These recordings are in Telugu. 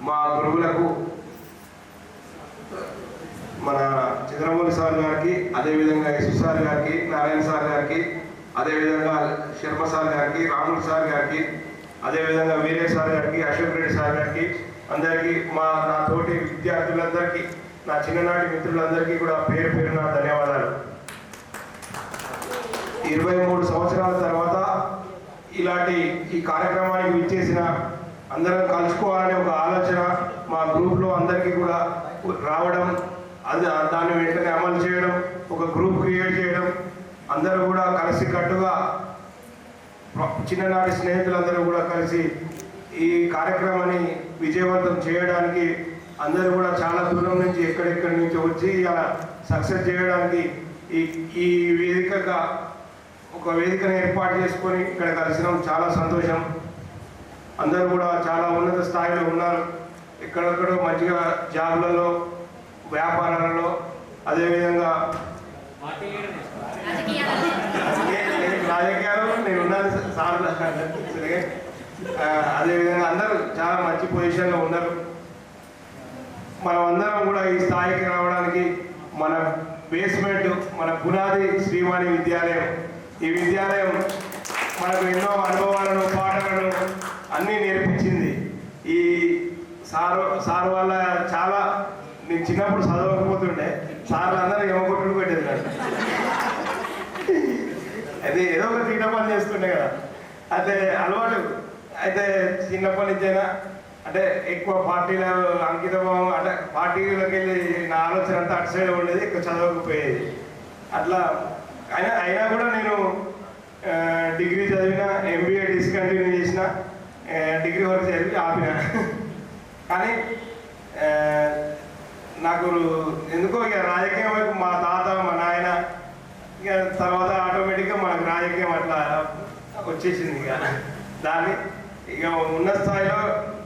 మా గురువులకు మన చంద్రమౌళి సార్ గారికి అదేవిధంగా యశు సార్ గారికి నారాయణ సార్ గారికి అదేవిధంగా శర్మ సార్ గారికి రాముడు సార్ గారికి అదేవిధంగా వీరే సార్ గారికి అశోక్ రెడ్డి సార్ గారికి అందరికీ మా నా తోటి విద్యార్థులందరికీ నా చిన్ననాటి మిత్రులందరికీ కూడా పేరు పేరున ధన్యవాదాలు. ఇరవై మూడు సంవత్సరాల తర్వాత ఇలాంటి ఈ కార్యక్రమానికి విచ్చేసిన అందరం కలుసుకోవాలనే ఒక ఆలోచన మా గ్రూప్లో అందరికీ కూడా రావడం అది దాన్ని వెంటనే అమలు చేయడం ఒక గ్రూప్ క్రియేట్ చేయడం అందరూ కూడా కలిసి కట్టుగా చిన్ననాటి స్నేహితులందరూ కూడా కలిసి ఈ కార్యక్రమాన్ని విజయవంతం చేయడానికి అందరూ కూడా చాలా దూరం నుంచి ఎక్కడెక్కడి నుంచి వచ్చి ఇలా సక్సెస్ చేయడానికి ఈ ఈ వేదికగా ఒక వేదికను ఏర్పాటు చేసుకొని ఇక్కడ కలిసినాం. చాలా సంతోషం. అందరూ కూడా చాలా ఉన్నత స్థాయిలో ఉన్నారు. ఎక్కడెక్కడో మంచిగా జాబ్లలో వ్యాపారాలలో అదేవిధంగా నేను రాజకీయాలు నేను ఉన్నాను సార్. అదేవిధంగా అందరూ చాలా మంచి పొజిషన్లో ఉన్నారు. మనం అందరం కూడా ఈ స్థాయికి రావడానికి మన బేస్మెంట్ మన పునాది శ్రీవాణి విద్యాలయం. ఈ విద్యాలయం మనకు ఎన్నో అనుభవాలను అన్నీ నేర్పించింది. ఈ సారు సార్ వల్ల చాలా నేను చిన్నప్పుడు చదవకపోతుండే. సార్లు అందరూ ఎమగొట్టుడు పెట్టేది నాకు అయితే ఏదో ఒక తీట పని చేస్తుండే కదా. అయితే అలవాటు అయితే చిన్నప్పటి నుంచైనా అంటే ఎక్కువ పార్టీల అంకితభావం అంటే పార్టీలకు వెళ్ళి నా ఆలోచన అంతా అటు సైడ్ ఉండేది ఎక్కువ చదవకపోయేది. అట్లా అయినా అయినా కూడా నేను డిగ్రీ చదివిన ఎంబీఏ డిస్కంటిన్యూ చేసిన డిగ్రీ వరకు చదివి ఆపిన. కానీ నాకు ఎందుకో ఇక రాజకీయం వైపు మా తాత మా నాయన ఇక తర్వాత ఆటోమేటిక్గా మనకు రాజకీయం అట్లా వచ్చేసింది ఇక. దాన్ని ఇక ఉన్న స్థాయిలో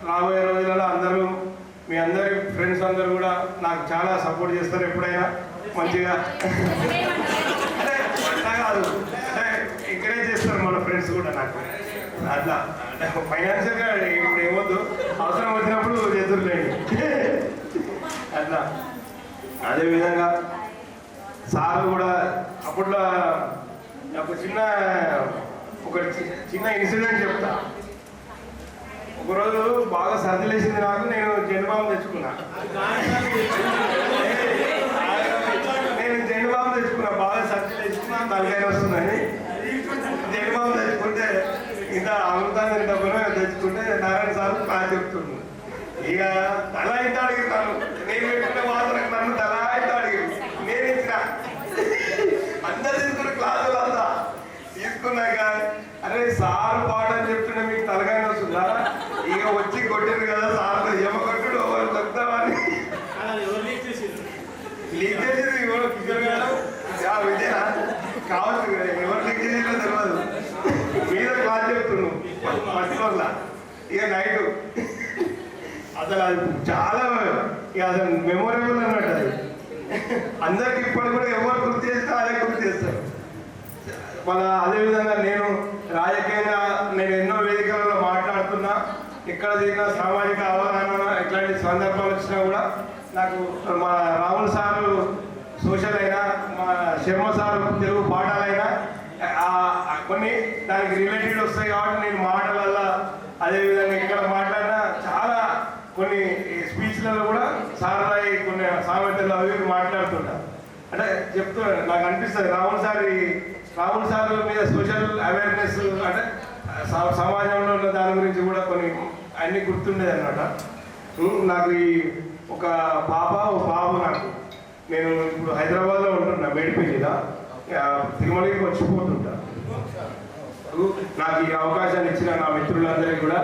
రాబోయే రోజులలో అందరూ మీ అందరి ఫ్రెండ్స్ అందరూ కూడా నాకు చాలా సపోర్ట్ చేస్తారు ఎప్పుడైనా. మంచిగా. అంటే కాదు అంటే ఎంకరేజ్ చేస్తారు మన ఫ్రెండ్స్ కూడా నాకు. అట్లా. అంటే ఫైనాన్షియల్గా ఇప్పుడు ఏమొద్దు. అవసరం వచ్చినప్పుడు ఎదురులేండి అట్లా. అదేవిధంగా సార్ కూడా అప్పట్లో ఒక చిన్న ఒక చిన్న ఇన్సిడెంట్ చెప్తా. ఒకరోజు బాగా సర్ది లేసింది నాకు నేను జెండుబాం తెచ్చుకున్నా. నేను జెండుబాం తెచ్చుకున్నా బాగా సర్ది తెచ్చుకున్నా తలకాయ వస్తుందని ఇంత అమృతాన్ని డబ్బులు తెచ్చుకుంటే నారాయణ సార్ బాగా చెప్తున్నాడు ఇక తల ఇంత అడుగుతాను నేను పెట్టుకున్న మాత్రం నన్ను తల ఇంత అడిగి నేను ఇచ్చిన. అందరు తీసుకున్న క్లాసులు అంతా తీసుకున్నాక అరే సార్ ఇక నైట్ అసలు అది చాలా ఇక అసలు మెమొరబుల్ అన్నట్టు అది. అందరికి ఇప్పటి కూడా ఎవరు గుర్తు చేస్తే అదే గుర్తు చేస్తారు. మన అదేవిధంగా నేను రాజకీయంగా నేను ఎన్నో వేదికలలో మాట్లాడుతున్నా ఎక్కడ తిరిగినా సామాజిక అవగాహన ఇట్లాంటి సందర్భాలు వచ్చినా కూడా నాకు మా రాహుల్ సార్ సోషల్ అయినా మా శర్మ సార్ తెలుగు పాఠాలైనా ఆ- కొన్ని దానికి రిలేటెడ్ వస్తాయి కాబట్టి నేను మాటలల్లో అదేవిధంగా ఇక్కడ మాట్లాడినా చాలా కొన్ని స్పీచ్లలో కూడా సార్లై కొన్ని సామెతలు అవి ఇవి మాట్లాడుతుంటా అంటే చెప్తున్నాను నాకు అనిపిస్తుంది రాహుల్ సార్ రాహుల్ సార్ మీద సోషల్ అవేర్నెస్ అంటే స- సమాజంలో ఉన్న దాని గురించి కూడా కొన్ని అన్ని గుర్తుండేది అనమాట నాకు ఈ ఒక పాప ఒక బాబు నాకు. నేను ఇప్పుడు హైదరాబాద్లో ఉంటున్నా మేడిపల్లిలో. తిరుమలకి వచ్చిపోతుంటా. నాకు ఈ అవకాశాన్ని ఇచ్చిన నా మిత్రులందరికీ కూడా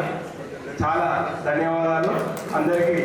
చాలా ధన్యవాదాలు. అందరికీ